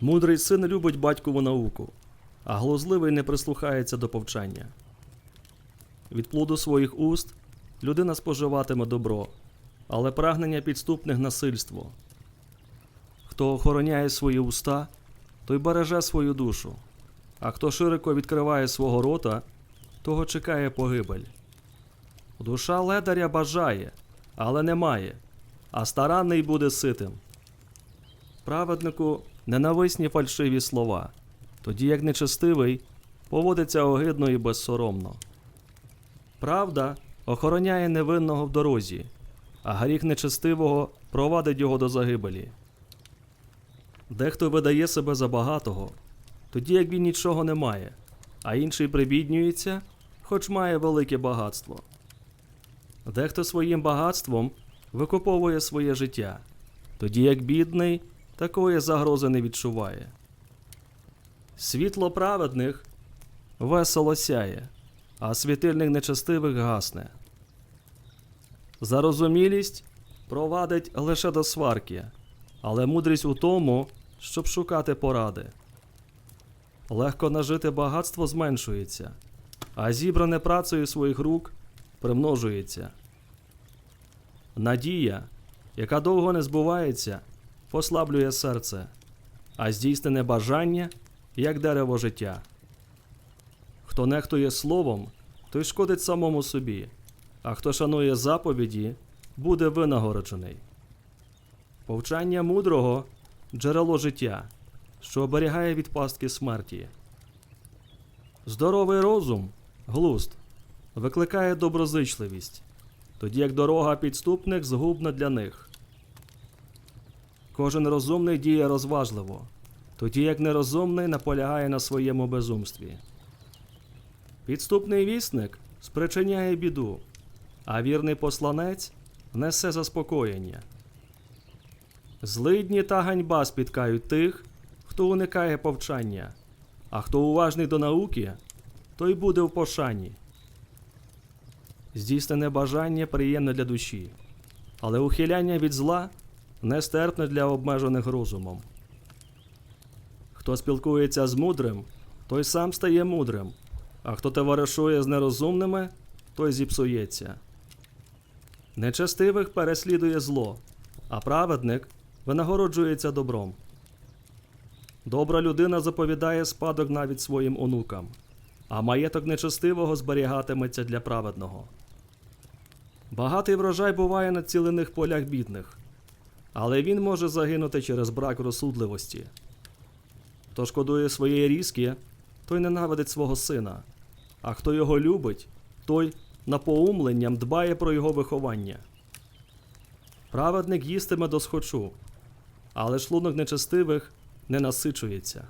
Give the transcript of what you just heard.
Мудрий син любить батькову науку, а глузливий не прислухається до повчання. Від плоду своїх уст людина споживатиме добро, але прагнення підступних насильство. Хто охороняє свої уста, той береже свою душу, а хто широко відкриває свого рота, того чекає погибель. Душа ледаря бажає, але не має, а старанний буде ситим. Праведнику ненависні фальшиві слова, тоді як нечестивий поводиться огидно і безсоромно. Правда охороняє невинного в дорозі, а гріх нечестивого провадить його до загибелі. Дехто видає себе за багатого, тоді як він нічого не має, а інший прибіднюється, хоч має велике багатство. Дехто своїм багатством викуповує своє життя, тоді як бідний такої загрози не відчуває. Світло праведних весело сяє, а світильник нечестивих гасне. Зарозумілість провадить лише до сварки, але мудрість у тому, щоб шукати поради. Легко нажити багатство зменшується, а зібране працею своїх рук примножується. Надія, яка довго не збувається, послаблює серце, а здійснене бажання як дерево життя. Хто нехтує словом, той шкодить самому собі, а хто шанує заповіді, буде винагороджений. Повчання мудрого джерело життя, що оберігає від пастки смерті. Здоровий розум, глузд, викликає доброзичливість, тоді як дорога підступних згубна для них. Кожен розумний діє розважливо, тоді як нерозумний наполягає на своєму безумстві. Підступний вісник спричиняє біду, а вірний посланець несе заспокоєння. Злидні та ганьба спіткають тих, хто уникає повчання, а хто уважний до науки, той буде в пошані. Здійснене бажання приємне для душі, але ухиляння від зла нестерпне для обмежених розумом. Хто спілкується з мудрим, той сам стає мудрим, а хто товаришує з нерозумними, той зіпсується. Нечестивих переслідує зло, а праведник винагороджується добром. Добра людина заповідає спадок навіть своїм онукам, а маєток нечестивого зберігатиметься для праведного. Багатий врожай буває на цілених полях бідних, але він може загинути через брак розсудливості. Хто шкодує своєї різки, той ненавидить свого сина, а хто його любить, той напоумленням дбає про його виховання. Праведник їстиме досхочу, але шлунок нечестивих не насичується.